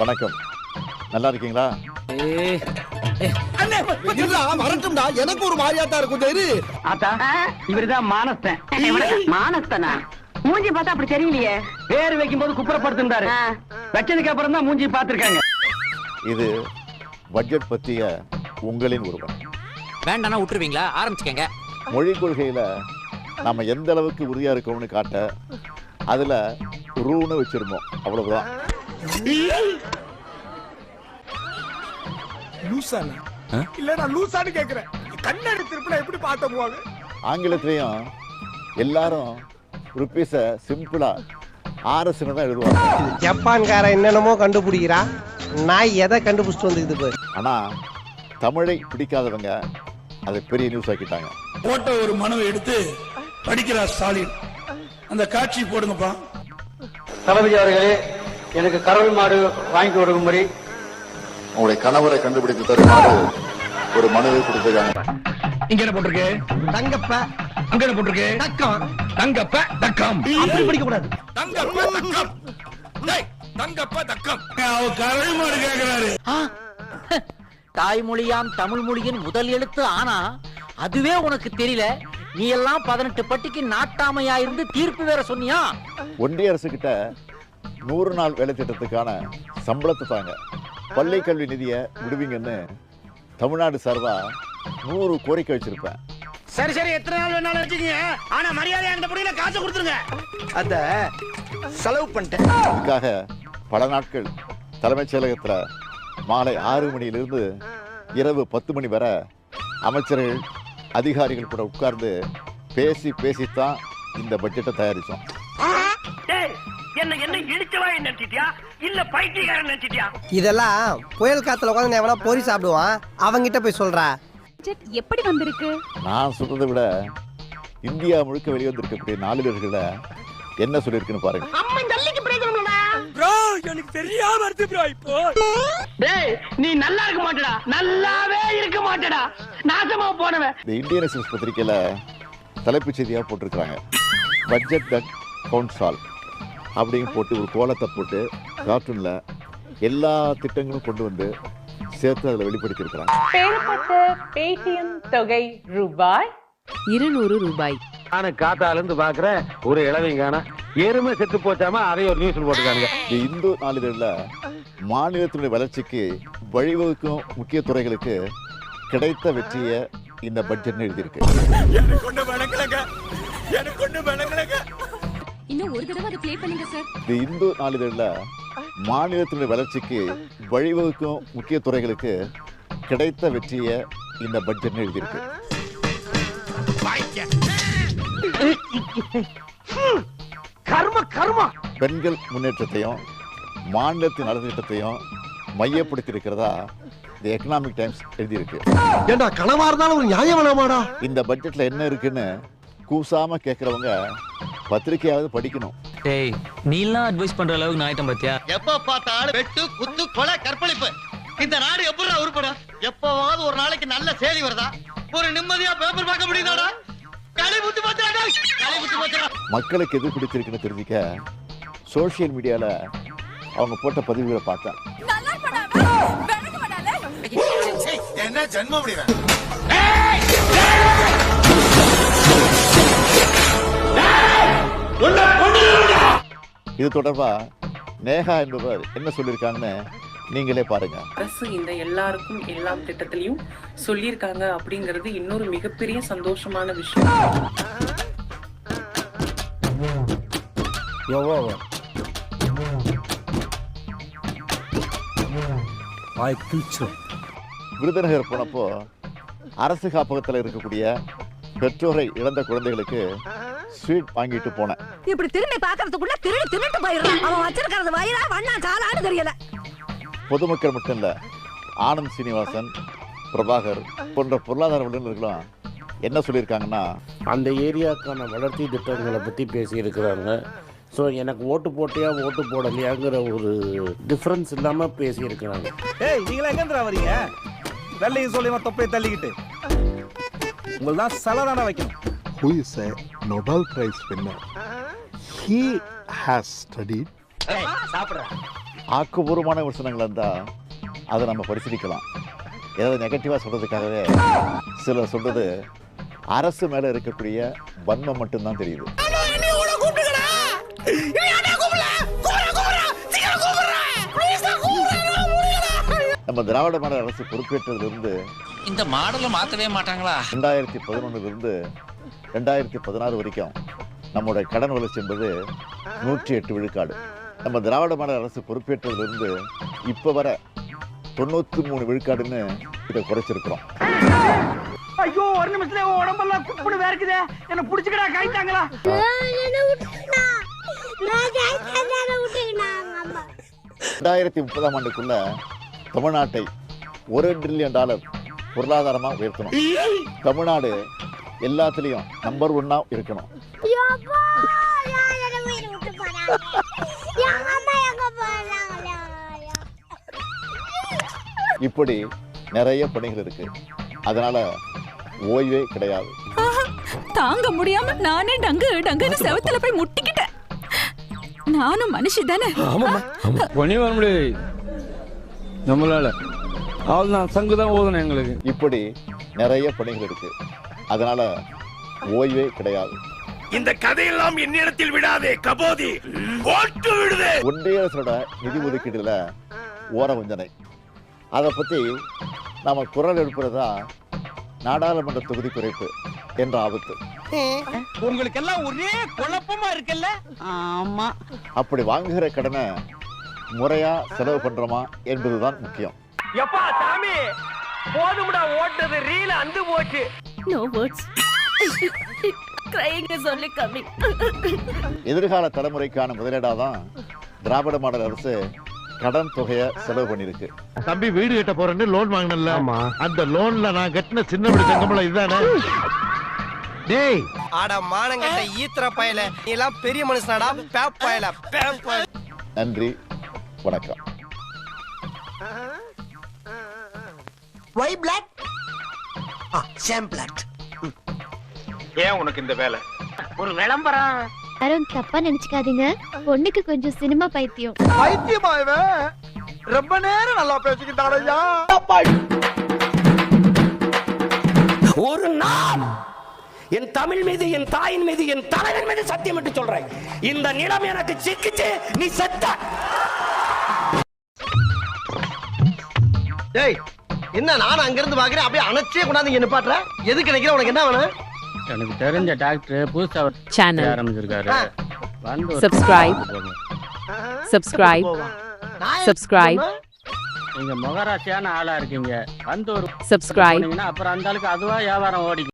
வணக்கம். நல்லா இருக்கீங்களா வரட்டும்டா. எனக்கு ஒரு மாதிரியா தான் இருக்கும் இரு ஆத்தா இவருதான் மானஸ்தன். மானஸ்தனா? மூஞ்சி பார்த்தா அப்படி தெரியலையே. பேர் வைக்கும் போது குப்புறப்படுத்திருந்தாரு. வச்சதுக்கு அப்புறம் தான் மூஞ்சி பாத்திருக்காங்க இது பட்ஜெட் பற்றிய உங்களின் ஒருவன் வேண்டாம்னா விட்டுருவீங்களா? ஆரம்பிச்சுக்கங்க. மொழி கொள்கையில் நம்ம எந்த அளவுக்கு உறுதியாக இருக்கோம்னு காட்ட அதில் ரூன்னு வச்சிருந்தோம். அவ்வளவுதான். லூசானா? இல்ல நான் லூசான்னு கேக்குறேன். கண்ணாடி திருப்பில எப்படி பார்த்த போவாங்க? ஆங்கிலத்திலையும் எல்லாரும் ருப்பீஸை சிம்பிளாக ஆர்எஸ்ன்னு தான் எழுதுவாங்க. ஜப்பான்காரன் என்னென்னமோ கண்டுபிடிக்கிறா. நான் எதை கண்டுபிடிச்சிட்டு வந்துக்குது பாரு. ஆனால் தமிழை பிடிக்காதவங்க அதை பெரிய நியூஸ் ஆக்கிட்டாங்க. போட்ட ஒரு மனுவை எடுத்து படிக்கிறார் ஸ்டாலின். அந்த காட்சி போடுங்கப்பா. தளபதி அவர்களே எனக்கு கறவை மாடு வாங்கி கொடுக்கும்படி உங்களுடைய கணவரை கண்டுபிடித்து தருமாறு ஒரு மனுவை கொடுத்துருக்காங்க. இங்க என்ன போட்டிருக்கு? தங்கப்ப. அங்க என்ன போட்டிருக்கு? தக்கம். தங்கப்ப தக்கம். அப்படி படிக்க கூடாது தங்கப்ப தக்கம். டேய், தங்கப்ப தக்கம். அவர் கறவை மாடு கேக்குறாரு. தாய்மொழியாம் தமிழ் மொழியின் முதல் எழுத்து ஆனா அதுவே உனக்கு தெரியல. நீ எல்லாம் பதினெட்டு பட்டிக்கு நாட்டாமையா இருந்து தீர்ப்பு வேற சொன்னியா? ஒன்றிய அரசு கிட்ட நூறு நாள் வேலை திட்டத்துக்கான சம்பளத்தை தாங்க. பள்ளி கல்வி நிதியை விடுவீங்கன்னு தமிழ்நாடு சார்பா நூறு கோரிக்கை வச்சிருப்பேன். சரி சரி. எத்தனை நாள் வேணாலும் வச்சுக்கீங்க. ஆனா மரியாதை அந்த புடியில காசு கொடுத்துருங்க. அத செலவு பண்ணிட்டேன். இதுக்காக பல நாட்கள் தலைமைச் செயலகத்தில் மாலை ஆறு மணியிலிருந்து இரவு பத்து மணி வரை அமைச்சர்கள் அதிகாரிகள் கூட உட்கார்ந்து பேசி பேசித்தான் இந்த பட்ஜெட்டை தயாரித்தோம். என்ன என்ன இடிச்சவா நினைச்சிட்டியா? இல்ல பைத்தியக்காரன் நினைச்சிட்டியா? இதெல்லாம் புயல் காத்துல உட்காந்து எவனா பொறி சாப்பிடுவான். அவங்கிட்ட போய் சொல்றா. பட்ஜெட் எப்படி வந்திருக்கு? நான் சொல்றதை விட இந்தியா முழுக்க வெளிவந்திருக்கக்கூடிய நாளிதழ்களை என்ன சொல்லியிருக்குன்னு பாருங்க. ப்ரோ எனக்கு தெரியாம ப்ரோ இப்போ. டேய் நீ நல்லா இருக்க மாட்டடா. நல்லாவே இருக்க மாட்டடா. நாசமா போனவன். இந்த இந்தியன் எக்ஸ்பிரஸ் பத்திரிக்கையில் தலைப்புச் செய்தியாக போட்டிருக்கிறாங்க. Budget that counts all. அப்படின்னு போட்டு ஒரு கோலத்தை போட்டு கார்ட்டூனில் எல்லா திட்டங்களும் கொண்டு வந்து சேர்த்து அதில் வெளிப்படுத்தியிருக்கிறாங்க. பெறப்பட்ட பேடிஎம் தொகை ரூபாய் இருநூறு ரூபாய். நானும் காத்தால இருந்து பாக்குறேன் ஒரு இளவைங்கான. எருமை செத்து போச்சாம அதை ஒரு நியூஸ் போட்டுருக்காங்க இந்த இந்து நாளிதழில் மாநிலத்தினுடைய வளர்ச்சிக்கு வழிவகுக்கும் முக்கிய துறைகளுக்கு கிடைத்த வெற்றியை இந்த பட்ஜெட்னு எழுதியிருக்கு. எனக்கு ஒண்ணு வணங்கலங்க எனக்கு ஒண்ணு வணங்கலங்க இன்னும் ஒரு தடவை அதை ப்ளே பண்ணுங்க சார் இந்த இந்து நாளிதழில் மாநிலத்தினுடைய வளர்ச்சிக்கு வழிவகுக்கும் முக்கிய துறைகளுக்கு கிடைத்த வெற்றியை இந்த பட்ஜெட்னு எழுதியிருக்கு. கர்ம கர்மா. பெண்கள் முன்னேற்றத்தையும் மாநிலத்தின் நலத்திட்டத்தையும் மையப்படுத்தி இருக்கிறதா இந்த எக்கனாமிக் டைம்ஸ் எழுதியிருக்கு. ஏண்டா கனவா இருந்தாலும் ஒரு நியாயம் வேணாமாடா இந்த பட்ஜெட்ல என்ன இருக்குன்னு கூசாம கேட்கறவங்க பத்திரிக்கையாவது படிக்கணும் டேய் நீலாம் அட்வைஸ் பண்ற அளவுக்கு நான் ஆயிட்டம் பாத்தியா எப்ப பார்த்தாலும் வெட்டு குத்து கொலை கற்பழிப்பு இந்த நாடு எப்படி உருப்படும் எப்பவாவது ஒரு நாளைக்கு நல்ல செய்தி வருதா ஒரு நிம்மதியா பேப்பர் பார்க்க முடியுதாடா மக்களுக்கு எது பிடிச்சிருக்குன்னு தெரிஞ்சுக்க சோஷியல் மீடியால அவங்க போட்ட பதிவுகளை பார்த்தேன் என்ன ஜென்ம இது தொடர்பா நேஹா என்பவர் என்ன சொல்லியிருக்காங்கன்னு நீங்களே பாருங்க. அரசு இந்த எல்லாருக்கும் எல்லாம் திட்டத்திலையும் சொல்லியிருக்காங்க அப்படிங்கிறது இன்னொரு மிகப்பெரிய சந்தோஷமான விஷயம். விருதுநகர் போனப்போ அரசு காப்பகத்தில் இருக்கக்கூடிய பெற்றோரை இழந்த குழந்தைகளுக்கு ஸ்வீட் வாங்கிட்டு போனேன். இப்படி திரும்பி பாக்குறதுக்குள்ள திருடி திருட்டு போயிடுறான். அவன் வச்சிருக்கிறது வயிறா வண்ணா சாலான்னு தெரியல. பொதுமக்கள் மட்டும் இல்லை ஆனந்த் சீனிவாசன் பிரபாகர் போன்ற பொருளாதார வல்லுநர்களும் என்ன சொல்லியிருக்காங்கன்னா அந்த ஏரியாக்கான வளர்ச்சி திட்டங்களை பற்றி பேசியிருக்கிறாங்க. ஸோ எனக்கு ஓட்டு போட்டியா ஓட்டு போடலையாங்கிற ஒரு டிஃப்ரென்ஸ் இல்லாமல் பேசியிருக்கிறாங்க. ஏய் நீங்களா எங்க வரீங்க? வெள்ளையும் சொல்லி தொப்பை தள்ளிக்கிட்டு. உங்களை தான் சலதான வைக்கணும். Who is a Nobel Prize winner. Has studied. சாப்பிடுற. ஆக்கப்பூர்வமான விமர்சனங்கள் இருந்தால் அதை நம்ம பரிசீலிக்கலாம். ஏதாவது நெகட்டிவாக சொல்கிறதுக்காகவே சிலர் சொல்கிறது அரசு மேலே இருக்கக்கூடிய வன்மம் மட்டும்தான் தெரியுது. நம்ம திராவிட மாடல் அரசு பொறுப்பேற்றதிலிருந்து இந்த மாடலை மாத்தவே மாட்டாங்களா? ரெண்டாயிரத்தி பதினொன்றுலேருந்து ரெண்டாயிரத்தி பதினாறு வரைக்கும் நம்முடைய கடன் வளர்ச்சி என்பது நூற்றி எட்டு விழுக்காடு. நம்ம திராவிட மாடல் அரசு பொறுப்பேற்றதிலிருந்து இப்போ வர தொண்ணூற்றி மூணு விழுக்காடுன்னு இதை குறைச்சிருக்கிறோம். ஐயோ ஒரு நிமிஷத்துல உடம்பெல்லாம் குப்புடு வேர்க்குதே. என்ன புடிச்சுக்கடா கைத்தாங்களா ரெண்டாயிரத்தி முப்பதாம் ஆண்டுக்குள்ள தமிழ்நாட்டை ஒரு ட்ரில்லியன் டாலர் பொருளாதாரமாக உயர்த்தணும். தமிழ்நாடு எல்லாத்துலேயும் நம்பர் ஒன்னா இருக்கணும். இப்படி நிறைய பணிகள் இருக்கு அதனால ஓய்வே கிடையாது தாங்க முடியாம நானே டங்கு டங்குன்னு செவத்துல போய் முட்டிக்கிட்டேன் நானும் மனுஷி தானே பண்ணி வர முடியாது நம்மளால அவ்வளோதான் சங்கு தான் ஓதணும் எங்களுக்கு இப்படி நிறைய பணிகள் இருக்கு அதனால ஓய்வே கிடையாது இந்த கதையெல்லாம் என்னிடத்தில் விடாதே கபோதி. போட்டு விடுதே. ஒன்றிய அரசோட நிதி ஒதுக்கீடுல ஓர வஞ்சனை அதை பற்றி நாம குரல் எழுப்புறதா நாடாளுமன்ற தொகுதி குறைப்பு என்ற ஆபத்து. உங்களுக்கு எல்லாம் ஒரே குழப்பமா இருக்குல்ல? ஆமா. அப்படி வாங்குகிற கடனை முறையா செலவு பண்றோமா என்பதுதான் முக்கியம். எப்பா சாமி? போதும்டா ஓட்டது ரீல அந்து போச்சு. No words is only coming எதிர்கால தலைமுறைக்கான முதலீடாக தான் திராவிட மாடல் அரசு கடன் தொகையை செலவு பண்ணியிருக்கு. தம்பி வீடு கட்ட போறேன்னு லோன் வாங்கினல அந்த லோன்ல நான் கட்டின சின்ன வீடு தங்கமல இதுதானே? டேய். ஆட மானங்கட்ட ஈத்திர பயல. நீ எல்லாம் பெரிய மனுஷனாடா பேப் பயல பேப் நன்றி வணக்கம். ஒய் பிளாக் சேம் பிளாக் ஏன் உனக்கு இந்த வேலை? ஒரு விளம்பரம். யாரும் தப்பா நினைச்சுக்காதீங்க. பொண்ணுக்கு கொஞ்சம் சினிமா பைத்தியம். பைத்தியமா ரொம்ப நேரம் நல்லா பேசிக்கிட்டாடையா ஒரு நாள் என் தமிழ் மீது என் தாயின் மீது என் தலைவன் மீது சத்தியம் என்று சொல்றேன். இந்த நிலம் எனக்கு சிக்கிச்சு. நீ செத்த. டேய் என்ன நான் அங்க இருந்து பாக்குறேன் அப்படியே அணைச்சே கொண்டாந்து இங்க நிப்பாட்டுற? எதுக்கு நினைக்கிற உனக்கு என்ன வேணும்? எனக்கு தெரிஞ்ச டாக்டர் புதுசா சேனல் ஆரம்பிச்சிருக்காரு. வந்து சப்ஸ்கிரைப் சப்ஸ்கிரைப் சப்ஸ்கிரைப் நீங்க முகராசியான ஆளா இருக்கீங்க. வந்து ஒரு சப்ஸ்கிரைப் அப்புறம் அந்த ஆளுக்கு அதுவா வியாபாரம் ஓடி